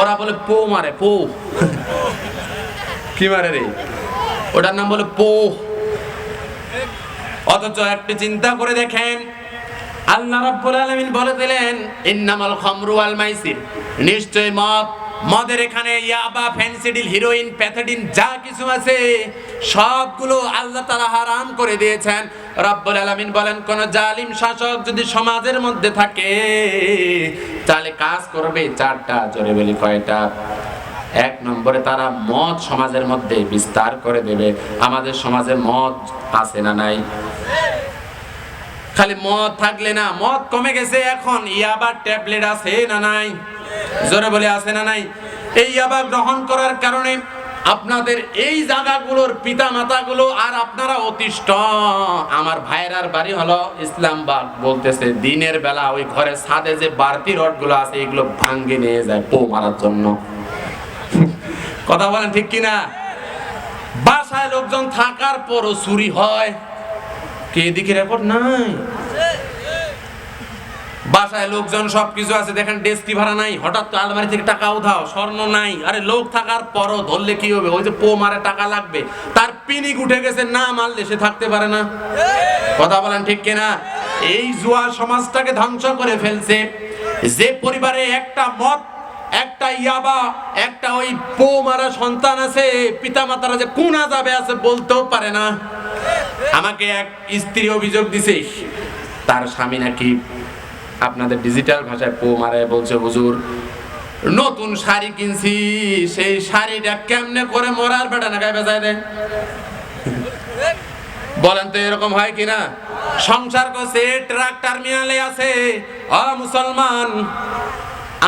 ওরা বলে পো মারে পো। কি মারে রে? ওটার নাম বলে পো। অথচ একটু চিন্তা করে দেখেন আল্লাহ রাব্বুল আলামিন বলে দিলেন ইন্নামাল খামরু ওয়াল মাইসির। নিশ্চয় মদ মদের এখানে ইয়াবা ফেন্সিডিল হিরোইন প্যাথেডিন যা কিছু আছে সবগুলো আল্লাহ তাআলা হারাম করে দিয়েছেন। রব্বুল আলামিন বলেন, কোন জালিম শাসক যদি সমাজের মধ্যে থাকে, তাহলে কাজ করবে চারটা, জোরে বলি কয়টা? এক নম্বরে তারা মদ সমাজের মধ্যে বিস্তার করে দেবে। আমাদের সমাজে মদ আছে না নাই? খালি মদ থাকলে না, মদ কমে গেছে এখন। ইয়াবার ট্যাবলেট আছে না নাই? জোরে বলে, আছে না নাই? এই ইয়াবা গ্রহণ করার কারণে আপনাদের এই জায়গাগুলোর পিতা মাতাগুলো আর আপনারা অতিষ্ঠ। আমার ভাইয়েরার বাড়ি হলো ইসলামবাগ বলতেছে, দিনের বেলা ওই ঘরে ছাদে যে বাড়তি রডগুলো আছে, এগুলো ভাঙ্গে নিয়ে যায় পো মারার জন্য। কথা বলেন ঠিক কিনা? বাসায় লোকজন থাকার পরও চুরি হয়। কে এদিকে রেকর্ড নাই? বাসায় লোকজন সবকিছু আছে, দেখেন ডেস্কি ভাড়া নাই, হঠাৎ তো আলমারি থেকে টাকা উঠাও স্বর্ণ নাই, আরে লোক থাকার পরও ধরলে কি হবে? ওই যে পো মারে টাকা লাগবে, তার পিনিক উঠে গেছে, না মারলে সে থাকতে পারে না। কথা বলেন ঠিক কিনা? এই জুয়া সমাজটাকে ধ্বংস করে ফেলছে। যে পরিবারে একটা মত একটা ইয়াবা, একটা ওই পো মারা সন্তান আছে পিতা মাতারা যে কোন যাবে আছে বলতেও পারে না। আমাকে এক স্ত্রী অভিযোগ দিছে, তার স্বামী নাকি আপনাদের ডিজিটাল ভাষায় পো মারায় বলছে, হুজুর, নতুন শাড়ি কিনছি, সেই শাড়িটা কেমনে করে মরার বেটা না গায়ে বেজায় দেয়? বলেন তো এরকম হয় কিনা? সংসার করছে ট্রাক টার্মিনালে আছে। অ, মুসলমান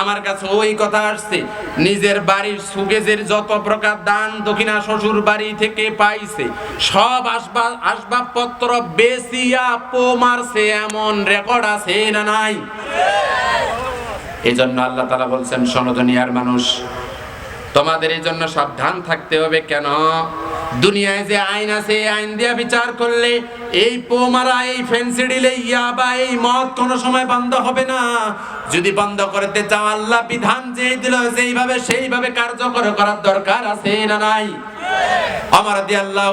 আমার কাছে ওই কথা আসছে, নিজের বাড়ির সুগেজের যত প্রকার দান দক্ষিণা শ্বশুর বাড়ি থেকে পাইছে, সব আসবাব আসবাবপত্র বেশিয়া পো মারছে, এমন রেকর্ড আছে না নাই? এই জন্য আল্লাহ তালা বলছেন সনদনিয়ার মানুষ, তোমাদের এই জন্য সাবধান থাকতে হবে কেন? দুনিয়ায় যে আইন আছে আইন দিয়ে বিচার করলে এই পোমারা, এই ফেন্সিডিলে ইয়া বা এই মদ কোনো সময় বন্ধ হবে না। যদি বন্ধ করতে চাও, আল্লাহ বিধান যে দিল যেইভাবে সেইভাবে কার্যকর করার দরকার আছে না নাই? আমার দিয়ে আল্লাহ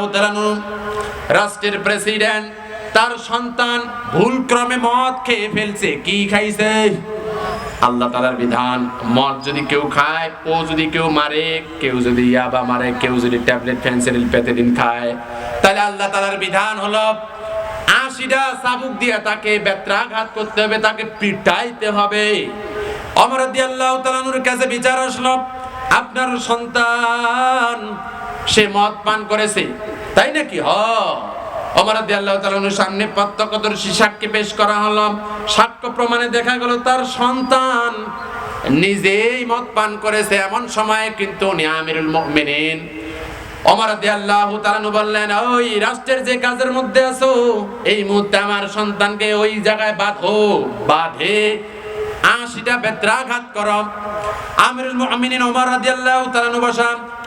রাষ্ট্রের প্রেসিডেন্ট তার সন্তান ভুল ক্রমে মদ খেয়ে ফেলছে, কি খাইছে? আল্লাহ তালার বিধান, মদ যদি কেউ খায়, ও যদি কেউ মারে, কেউ যদি ইয়াবা মারে, কেউ যদি ট্যাবলেট ফেন্সিডিল পেতেদিন খায়, তাহলে আল্লাহ তালার বিধান হলো আশিটা চাবুক দিয়ে তাকে বেত্রাঘাত করতে হবে, তাকে পিটাইতে হবে। অমর আল্লাহ তালানুর কাছে বিচার আসলো, আপনার সন্তান সে মদ পান করেছে, তাই নাকি? হ। আল্লাহ সামনে প্রত্যক্ষদর্শী সাক্ষী পেশ করা হলো। সাক্ষ্য প্রমাণে দেখা গেল তার সন্তান নিজেই মদ পান করেছে এমন সময় কিন্তু আমিরুল আল্লাহ ওই রাষ্ট্রের যে কাজের মধ্যে আছো, এই মুহূর্তে আমার সন্তানকে ওই জায়গায় বাঁধো, বাঁধে। আশিটা বেত্রাঘাত করো। আমিরুল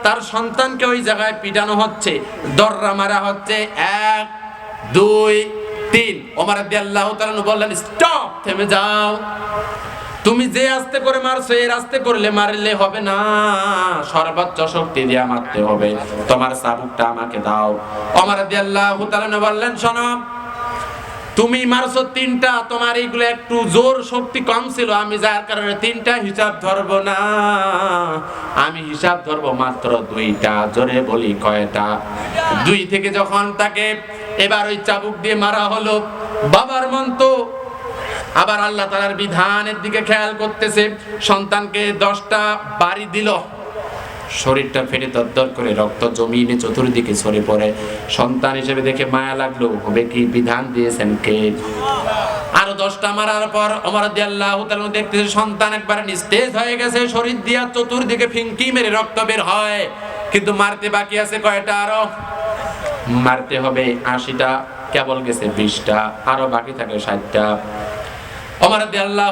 তার সন্তানকে ওই জায়গায় পিটানো হচ্ছে, দররা মারা হচ্ছে, এক দুই, তিন। ওমর তাআলা বললেন, স্টপ, থেমে যাও। তুমি যে আস্তে করে মারছো এর আস্তে করলে মারলে হবে না। সর্বোচ্চ শক্তি দিয়ে মারতে হবে। তোমার চাবুকটা আমাকে দাও। ওমর রাদিয়াল্লাহু তাআলা বললেন, শোনো, তুমি মারছো তিনটা, তোমার এইগুলো একটু জোর শক্তি কম ছিল। আমি যার কারণে তিনটা হিসাব ধরবো না। আমি হিসাব ধরবো মাত্র দুইটা, জোরে বলি কয়টা? দুই থেকে যখন তাকে এবার ওই চাবুক দিয়ে মারা হলো। বাবার মন তো। আবার আল্লাহ তালার বিধানের দিকে খেয়াল করতেছে। সন্তানকে দশটা বাড়ি দিল। শরীরটা ফেটে দরদর করে রক্ত জমিনে চতুর্দিকে ছড়ে পড়ে। সন্তান হিসেবে দেখে মায়া লাগল, হবে কি বিধান দিয়েছেন কে? আরও দশটা মারার পর অমর আল্লাহ দেখতেছে, সন্তান একবার নিস্তেজ হয়ে গেছে। শরীর দিয়া চতুর্দিকে ফিঙ্কি মেরে রক্ত বের হয়। কিন্তু মারতে বাকি আছে কয়টা আরও? মারতে হবে আশিটা, কেবল গেছে বিশটা, আরও বাকি থাকে ষাটটা। অমর আল্লাহ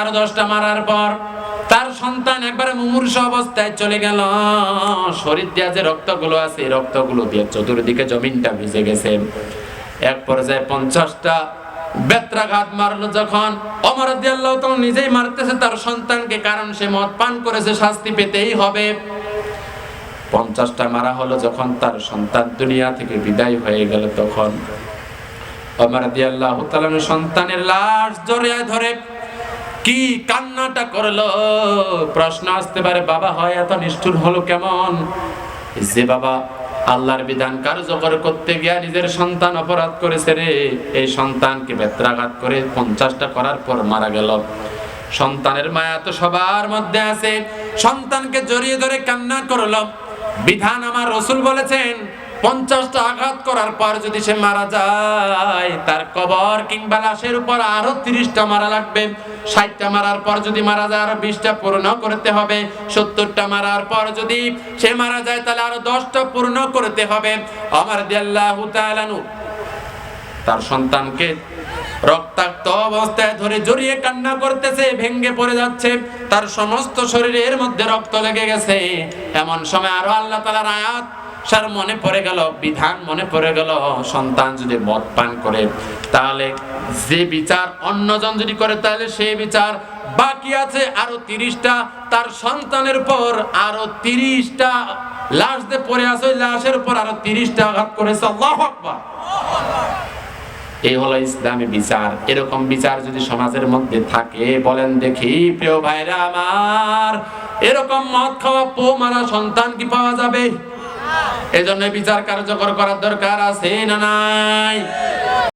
আরও দশটা মারার পর তার সন্তান একবারে মুমূর্ষ অবস্থায় চলে গেল। শরীর দিয়া যে রক্তগুলো আছে, এই রক্তগুলো দিয়ে চতুর্দিকে জমিনটা ভিজে গেছে। এক পর্যায়ে পঞ্চাশটা বেত্রাঘাত মারলো যখন অমর তখন নিজেই মারতেছে, তার সন্তানকে কারণ সে মদ পান করেছে, শাস্তি পেতেই হবে। পঞ্চাশটা মারা হলো যখন তার সন্তান দুনিয়া থেকে বিদায় হয়ে গেল তখন। অমর দিয়াল্লাহ সন্তানের লাশ জড়িয়ে ধরে কি কান্নাটা করল? প্রশ্ন আসতে পারে, বাবা হয় এত নিষ্ঠুর হলো কেমন? যে বাবা আল্লাহর বিধান কার্যকর করতে গিয়া নিজের সন্তান অপরাধ করেছে রে, এই সন্তানকে বেত্রাঘাত করে পঞ্চাশটা করার পর মারা গেল। সন্তানের মায়া তো সবার মধ্যে আছে। সন্তানকে জড়িয়ে ধরে কান্না করল। বিধান আমার রসুল বলেছেন, পঞ্চাশটা আঘাত করার পর যদি সে মারা যায়, তার কবর কিংবা লাশের উপর আরও তিরিশটা মারা লাগবে। ষাটটা মারার পর যদি মারা যায়, আরও বিশটা পূর্ণ করতে হবে। সত্তরটা মারার পর যদি সে মারা যায়, তাহলে আরও দশটা পূর্ণ করতে হবে। আমার দিয়াল্লাহু তার সন্তানকে রক্তাক্ত অবস্থায় ধরে জড়িয়ে কান্না করতেছে, ভেঙ্গে পড়ে যাচ্ছে, তার সমস্ত শরীরের মধ্যে রক্ত লেগে গেছে। এমন সময় আরও আল্লাহ তালার আয়াত, সার মনে পড়ে গেল, বিধান মনে পড়ে গেল, সন্তান যদি মদ পান করে, তাহলে যে বিচার অন্যজন যদি করে, তাহলে সেই বিচার বাকি আছে। আরও তিরিশটা, তার সন্তানের পর আরও তিরিশটা লাশ দিয়ে পড়ে আছে, ওই লাশের উপর আরও তিরিশটা আঘাত করেছে। আল্লাহ আকবার। এই হলো ইসলামী বিচার। এরকম বিচার যদি সমাজের মধ্যে থাকে, বলেন দেখি, প্রিয় ভাইরা আমার, এরকম মদ খাওয়া পো মারা সন্তান কি পাওয়া যাবে? এজন্য বিচার কার্যকর করার দরকার আছে না নাই?